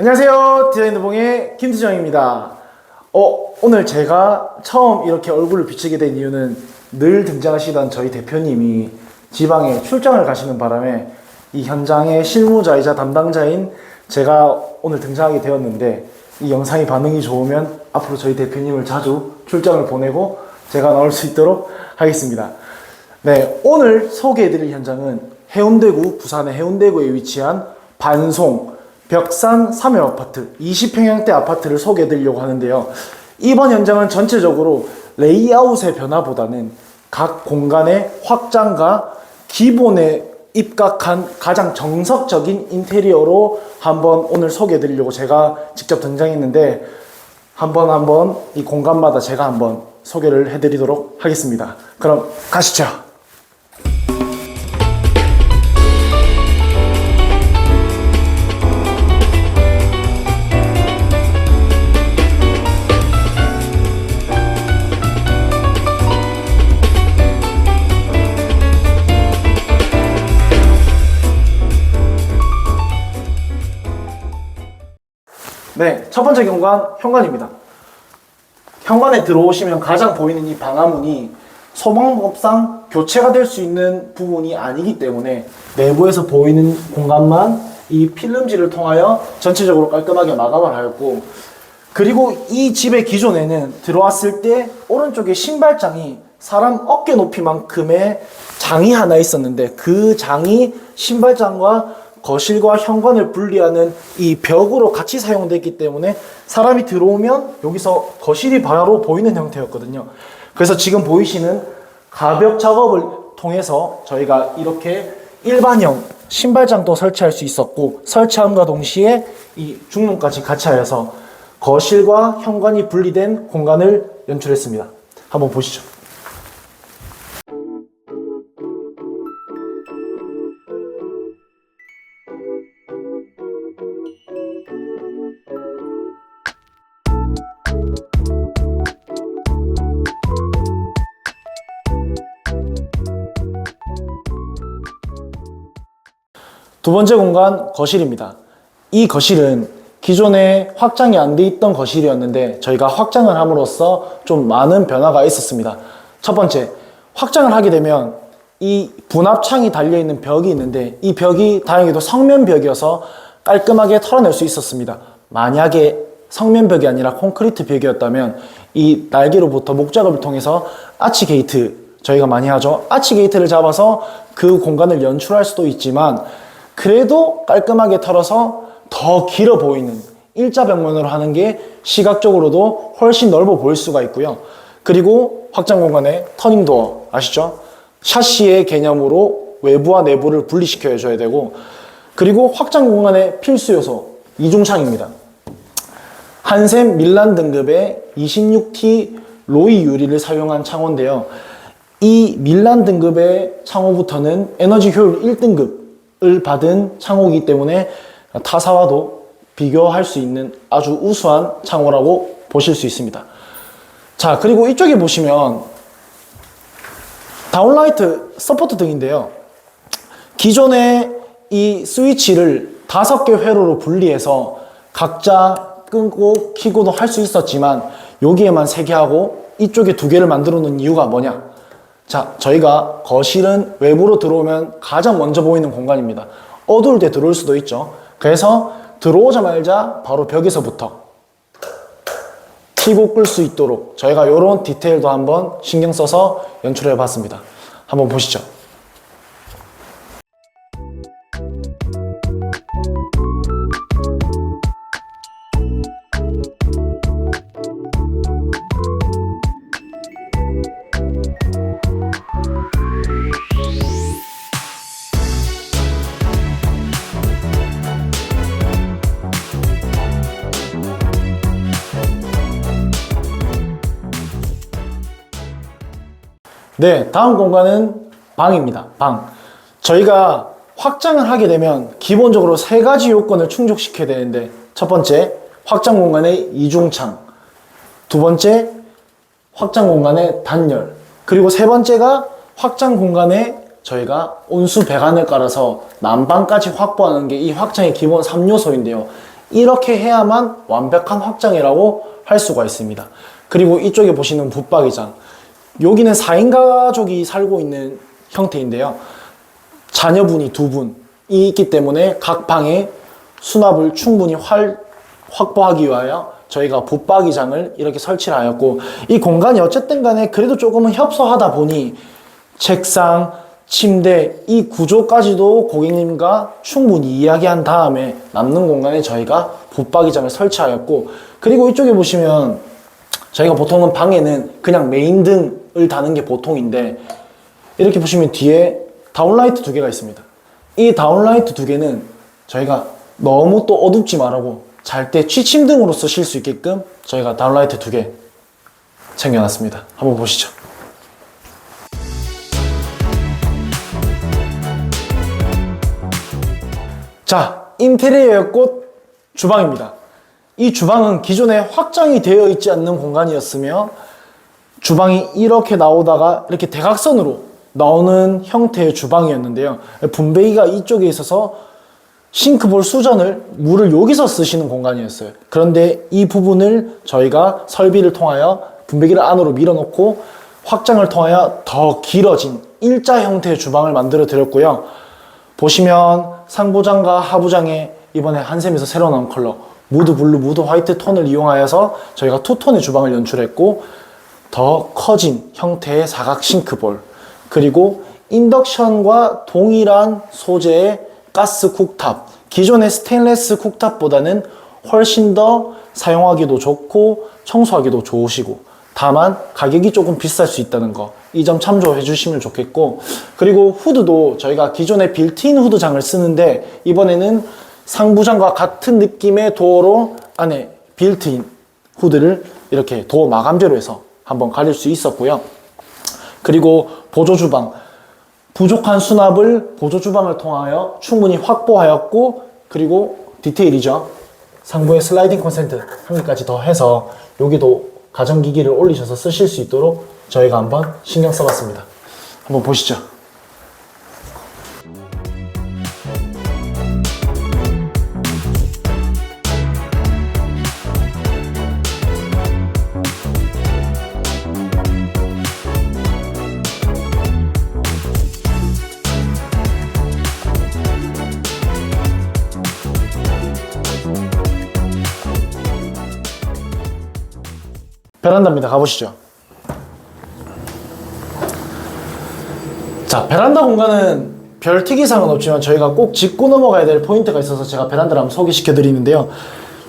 안녕하세요. 디자인드봉의 김수정입니다. 어, 오늘 제가 처음 이렇게 얼굴을 비치게 된 이유는 늘 등장하시던 저희 대표님이 지방에 출장을 가시는 바람에 이 현장의 실무자이자 담당자인 제가 오늘 등장하게 되었는데 이 영상이 반응이 좋으면 앞으로 저희 대표님을 자주 출장을 보내고 제가 나올 수 있도록 하겠습니다. 네, 오늘 소개해드릴 현장은 해운대구, 부산의 해운대구에 위치한 반송, 벽산 3회 아파트, 20평형대 아파트를 소개해 드리려고 하는데요. 이번 현장은 전체적으로 레이아웃의 변화보다는 각 공간의 확장과 기본에 입각한 가장 정석적인 인테리어로 한번 오늘 소개해 드리려고 제가 직접 등장했는데 한번 한번 이 공간마다 제가 한번 소개를 해 드리도록 하겠습니다. 그럼 가시죠. 첫 번째 경관 현관입니다. 현관에 들어오시면 가장 보이는 이 방화문이 소방법상 교체가 될 수 있는 부분이 아니기 때문에 내부에서 보이는 공간만 이 필름지를 통하여 전체적으로 깔끔하게 마감을 하였고 그리고 이 집의 기존에는 들어왔을 때 오른쪽에 신발장이 사람 어깨 높이만큼의 장이 하나 있었는데 그 장이 신발장과 거실과 현관을 분리하는 이 벽으로 같이 사용됐기 때문에 사람이 들어오면 여기서 거실이 바로 보이는 형태였거든요. 그래서 지금 보이시는 가벽 작업을 통해서 저희가 이렇게 일반형 신발장도 설치할 수 있었고 설치함과 동시에 이 중문까지 같이 하여서 거실과 현관이 분리된 공간을 연출했습니다. 한번 보시죠. 두 번째 공간 거실입니다. 이 거실은 기존에 확장이 안 돼 있던 거실이었는데 저희가 확장을 함으로써 좀 많은 변화가 있었습니다. 첫 번째, 확장을 하게 되면 이 분합창이 달려 있는 벽이 있는데 이 벽이 다행히도 성면 벽이어서 깔끔하게 털어낼 수 있었습니다. 만약에 성면 벽이 아니라 콘크리트 벽이었다면 이 날개로부터 목작업을 통해서 아치 게이트 저희가 많이 하죠. 아치 게이트를 잡아서 그 공간을 연출할 수도 있지만 그래도 깔끔하게 털어서 더 길어 보이는 일자 벽면으로 하는 게 시각적으로도 훨씬 넓어 보일 수가 있고요. 그리고 확장 공간에 터닝도어 아시죠? 샤시의 개념으로 외부와 내부를 분리시켜 줘야 되고 그리고 확장 공간의 필수 요소 이중창입니다. 한샘 밀란 등급의 26T 로이 유리를 사용한 창호인데요. 이 밀란 등급의 창호부터는 에너지 효율 1등급 을 받은 창호이기 때문에 타사와도 비교할 수 있는 아주 우수한 창호라고 보실 수 있습니다. 자, 그리고 이쪽에 보시면 다운라이트 서포트 등인데요. 기존의 이 스위치를 다섯 개 회로로 분리해서 각자 끊고 키고도 할 수 있었지만 여기에만 세 개 하고 이쪽에 두 개를 만들어 놓은 이유가 뭐냐? 자, 저희가 거실은 외부로 들어오면 가장 먼저 보이는 공간입니다. 어두울 때 들어올 수도 있죠. 그래서 들어오자마자 바로 벽에서부터 키고 끌 수 있도록 저희가 이런 디테일도 한번 신경 써서 연출해 봤습니다. 한번 보시죠. 네, 다음 공간은 방입니다. 방. 저희가 확장을 하게 되면 기본적으로 세 가지 요건을 충족시켜야 되는데 첫 번째, 확장 공간의 이중창. 두 번째, 확장 공간의 단열. 그리고 세 번째가 확장 공간에 저희가 온수 배관을 깔아서 난방까지 확보하는 게 이 확장의 기본 3요소인데요. 이렇게 해야만 완벽한 확장이라고 할 수가 있습니다. 그리고 이쪽에 보시는 붙박이장. 여기는 4인 가족이 살고 있는 형태인데요. 자녀분이 두 분이 있기 때문에 각 방에 수납을 충분히 활, 확보하기 위하여 저희가 붙박이장을 이렇게 설치를 하였고 이 공간이 어쨌든 간에 그래도 조금은 협소하다 보니 책상, 침대 이 구조까지도 고객님과 충분히 이야기한 다음에 남는 공간에 저희가 붙박이장을 설치하였고 그리고 이쪽에 보시면 저희가 보통은 방에는 그냥 메인 등 을 다는 게 보통인데 이렇게 보시면 뒤에 다운라이트 두 개가 있습니다. 이 다운라이트 두 개는 저희가 너무 또 어둡지 말라고 잘 때 취침등으로 쓰실 수 있게끔 저희가 다운라이트 두 개 챙겨놨습니다. 한번 보시죠. 자, 인테리어의 꽃 주방입니다. 이 주방은 기존에 확장이 되어 있지 않는 공간이었으며 주방이 이렇게 나오다가 이렇게 대각선으로 나오는 형태의 주방이었는데요. 분배기가 이쪽에 있어서 싱크볼 수전을 물을 여기서 쓰시는 공간이었어요. 그런데 이 부분을 저희가 설비를 통하여 분배기를 안으로 밀어넣고 확장을 통하여 더 길어진 일자 형태의 주방을 만들어 드렸고요. 보시면 상부장과 하부장에 이번에 한샘에서 새로 나온 컬러 무드 블루, 무드 화이트 톤을 이용하여서 저희가 투톤의 주방을 연출했고 더 커진 형태의 사각 싱크볼 그리고 인덕션과 동일한 소재의 가스 쿡탑 기존의 스테인레스 쿡탑보다는 훨씬 더 사용하기도 좋고 청소하기도 좋으시고 다만 가격이 조금 비쌀 수 있다는 거 이 점 참조해 주시면 좋겠고 그리고 후드도 저희가 기존에 빌트인 후드장을 쓰는데 이번에는 상부장과 같은 느낌의 도어로 안에 빌트인 후드를 이렇게 도어 마감재로 해서 한번 가릴 수 있었고요 그리고 보조 주방 부족한 수납을 보조 주방을 통하여 충분히 확보하였고 그리고 디테일이죠 상부에 슬라이딩 콘센트 한 개까지 더 해서 여기도 가전기기를 올리셔서 쓰실 수 있도록 저희가 한번 신경 써봤습니다. 한번 보시죠. 베란다입니다. 가보시죠. 자, 베란다 공간은 별 특이사항은 없지만 저희가 꼭 짚고 넘어가야 될 포인트가 있어서 제가 베란다를 한번 소개시켜 드리는데요.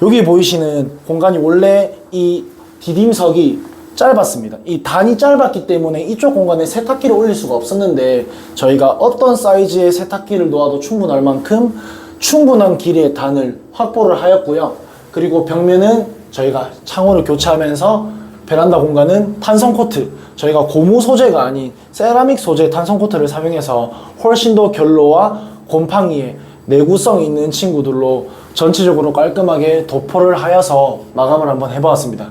여기 보이시는 공간이 원래 이 디딤석이 짧았습니다. 이 단이 짧았기 때문에 이쪽 공간에 세탁기를 올릴 수가 없었는데 저희가 어떤 사이즈의 세탁기를 놓아도 충분할 만큼 충분한 길이의 단을 확보를 하였고요. 그리고 벽면은 저희가 창호를 교체하면서 베란다 공간은 탄성 코트 저희가 고무 소재가 아닌 세라믹 소재 탄성 코트를 사용해서 훨씬 더 결로와 곰팡이에 내구성 있는 친구들로 전체적으로 깔끔하게 도포를 하여서 마감을 한번 해보았습니다.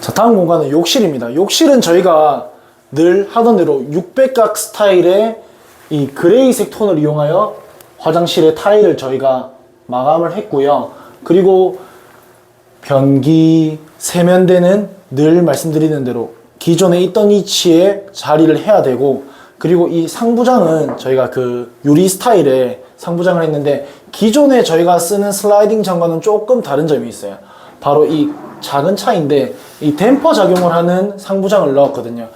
자, 다음 공간은 욕실입니다. 욕실은 저희가 늘 하던 대로 600각 스타일의 이 그레이색 톤을 이용하여 화장실의 타일을 저희가 마감을 했고요. 그리고 변기, 세면대는 늘 말씀드리는 대로 기존에 있던 위치에 자리를 해야 되고 그리고 이 상부장은 저희가 그 유리 스타일의 상부장을 했는데 기존에 저희가 쓰는 슬라이딩 장과는 조금 다른 점이 있어요. 바로 이 작은 차인데 이 댐퍼 작용을 하는 상부장을 넣었거든요.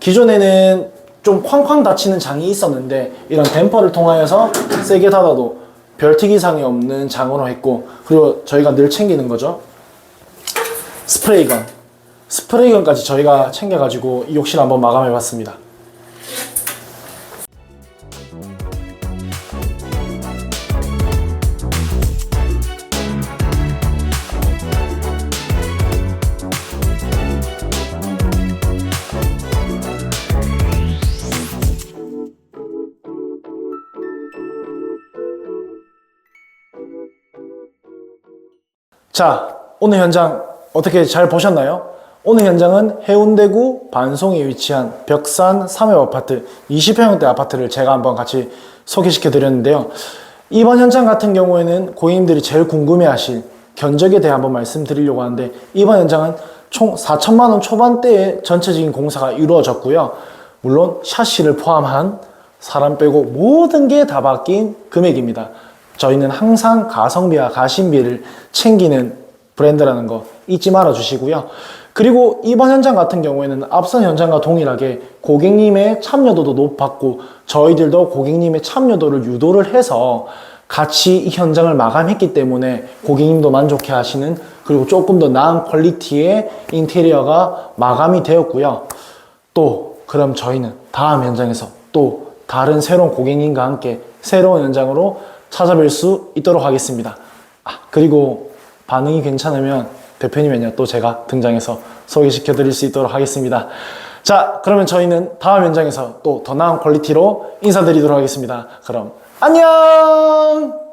기존에는 좀 쾅쾅 닫히는 장이 있었는데 이런 댐퍼를 통하여서 세게 닫아도 별 특이사항이 없는 장으로 했고 그리고 저희가 늘 챙기는 거죠. 스프레이건. 스프레이건까지 저희가 챙겨가지고 이 욕실 한번 마감해 봤습니다 자, 오늘 현장 어떻게 잘 보셨나요? 오늘 현장은 해운대구 반송에 위치한 벽산 3회 아파트 20평형대 아파트를 제가 한번 같이 소개시켜 드렸는데요. 이번 현장 같은 경우에는 고객님들이 제일 궁금해 하실 견적에 대해 한번 말씀드리려고 하는데 이번 현장은 총 4천만 원 초반대에 전체적인 공사가 이루어졌고요. 물론 샤시를 포함한 사람 빼고 모든 게 다 바뀐 금액입니다. 저희는 항상 가성비와 가심비를 챙기는 브랜드라는 거 잊지 말아 주시고요. 그리고 이번 현장 같은 경우에는 앞선 현장과 동일하게 고객님의 참여도도 높았고 저희들도 고객님의 참여도를 유도를 해서 같이 이 현장을 마감했기 때문에 고객님도 만족해 하시는 그리고 조금 더 나은 퀄리티의 인테리어가 마감이 되었고요. 또 그럼 저희는 다음 현장에서 또 다른 새로운 고객님과 함께 새로운 현장으로 찾아뵐 수 있도록 하겠습니다. 아, 그리고 반응이 괜찮으면 대표님은요 또 제가 등장해서 소개시켜 드릴 수 있도록 하겠습니다. 자, 그러면 저희는 다음 현장에서 또 더 나은 퀄리티로 인사드리도록 하겠습니다. 그럼 안녕!